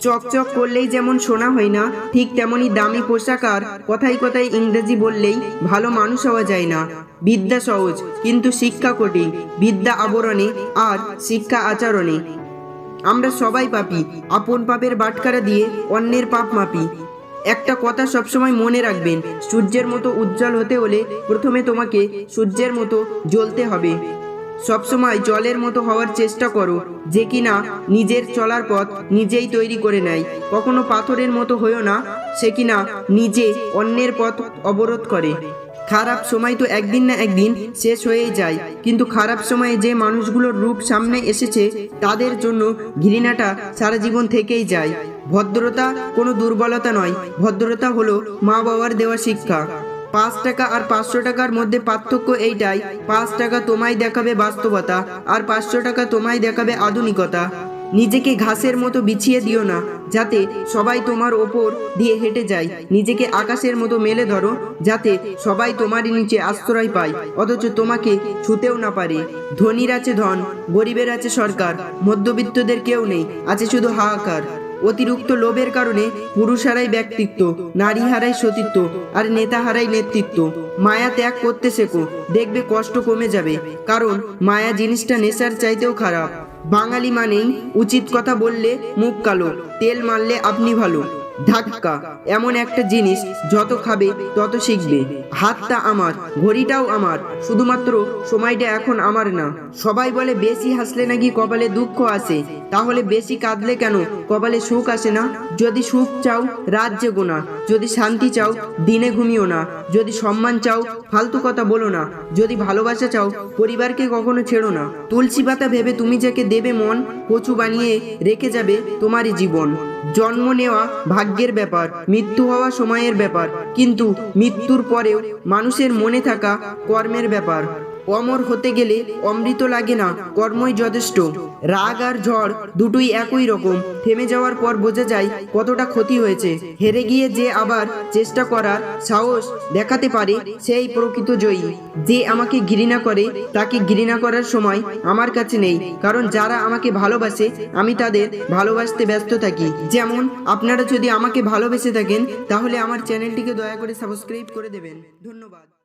চকচক করলেই যেমন শোনা হয় না, ঠিক তেমনি দামি পোশাক আর কথায় কথায় ইংরেজি বললেই ভালো মানুষ হওয়া যায় না। বিদ্যা সহজ, কিন্তু শিক্ষা কঠিন। বিদ্যা আবরণে আর শিক্ষা আচরণে। আমরা সবাই পাপি, আপন পাপের বাটকারা দিয়ে অন্যের পাপ মাপি। একটা কথা সবসময় মনে রাখবেন, সূর্যের মতো উজ্জ্বল হতে হলে প্রথমে তোমাকে সূর্যের মতো জ্বলতে হবে। সবসময় জলের মতো হওয়ার চেষ্টা করো, যে কিনা নিজের চলার পথ নিজেই তৈরি করে নেয়। কখনো পাথরের মতো হয়েও না, সে কিনা নিজে অন্যের পথ অবরোধ করে। খারাপ সময় তো একদিন না একদিন শেষ হয়েই যায়, কিন্তু খারাপ সময়ে যে মানুষগুলোর রূপ সামনে এসেছে, তাদের জন্য ঘৃণাটা সারা জীবন থেকেই যায়। ভদ্রতা কোনো দুর্বলতা নয়, ভদ্রতা হলো মা বাবার দেওয়া শিক্ষা। পাঁচ টাকা আর পাঁচশো টাকার মধ্যে পার্থক্য এইটাই, পাঁচ টাকা তোমায় দেখাবে বাস্তবতা আর পাঁচশো টাকা তোমায় দেখাবে আধুনিকতা। নিজেকে ঘাসের মতো বিছিয়ে দিও না, যাতে সবাই তোমার ওপর দিয়ে হেঁটে যায়। নিজেকে আকাশের মতো মেলে ধরো, যাতে সবাই তোমারই নিচে আশ্রয় পায়, অথচ তোমাকে ছুতেও না পারে। ধনীর আছে ধন, গরিবের আছে সরকার, মধ্যবিত্তদের কেউ নেই, আছে শুধু হাহাকার। অতিরিক্ত লোভের কারণে পুরুষ হারাই ব্যক্তিত্ব, নারী হারাই সতীত্ব, আর নেতা হারাই নেতৃত্ব। মায়া ত্যাগ করতে শেখো, দেখবে কষ্ট কমে যাবে, কারণ মায়া জিনিসটা নেশার চাইতেও খারাপ। বাঙালি মানেই উচিত কথা বললে মুখ কালো, তেল মারলে আপনি ভালো। ধাক্কা। এমন একটা জিনিস যত খাবে, তত শিখবে। হাতটা আমার, ঘড়িটাও আমার। শুধুমাত্র সময়টা এখন আমার না। সবাই বলে, বেশি হাসলে নাকি কপালে দুঃখ আসে? তাহলে বেশি কাঁদলে কেন? কপালে সুখ আসে না? যদি সুখ চাও, রাত জেগো না। যদি শান্তি চাও, দিনে ঘুমিও না। যদি সম্মান চাও, ফালতু কথা বলো না। যদি ভালোবাসা চাও, পরিবারকে কখনো ছেড়ো না। তুলসী পাতা ভেবে তুমি যাকে দেবে মন, কচু বানিয়ে রেখে যাবে তোমারই জীবন। জন্ম নেওয়া ভাগ্যের ব্যাপার মৃত্যু হওয়া সময়ের ব্যাপার কিন্তু মৃত্যুর পরেও মানুষের মনে থাকা কর্মের ব্যাপার। অমর হতে গেলে অমৃত লাগে না, কর্মই যথেষ্ট। রাগ আর ঝড় দুটোই একই রকম। থেমে যাওয়ার পর বোঝা যায় কতটা ক্ষতি হয়েছে। হেরে গিয়ে যে আবার চেষ্টা করার সাহস দেখাতে পারে, সেই প্রকৃত জয়ী। যে আমাকে ঘৃণা করে, তাকে ঘৃণা করার সময় আমার কাছে নেই। কারণ যারা আমাকে ভালোবাসে, আমি তাদের ভালোবাসতে ব্যস্ত থাকি। যেমন, আপনারা যদি আমাকে ভালোবেসে থাকেন, তাহলে আমার চ্যানেলটিকে দয়া করে সাবস্ক্রাইব করে দেবেন। ধন্যবাদ।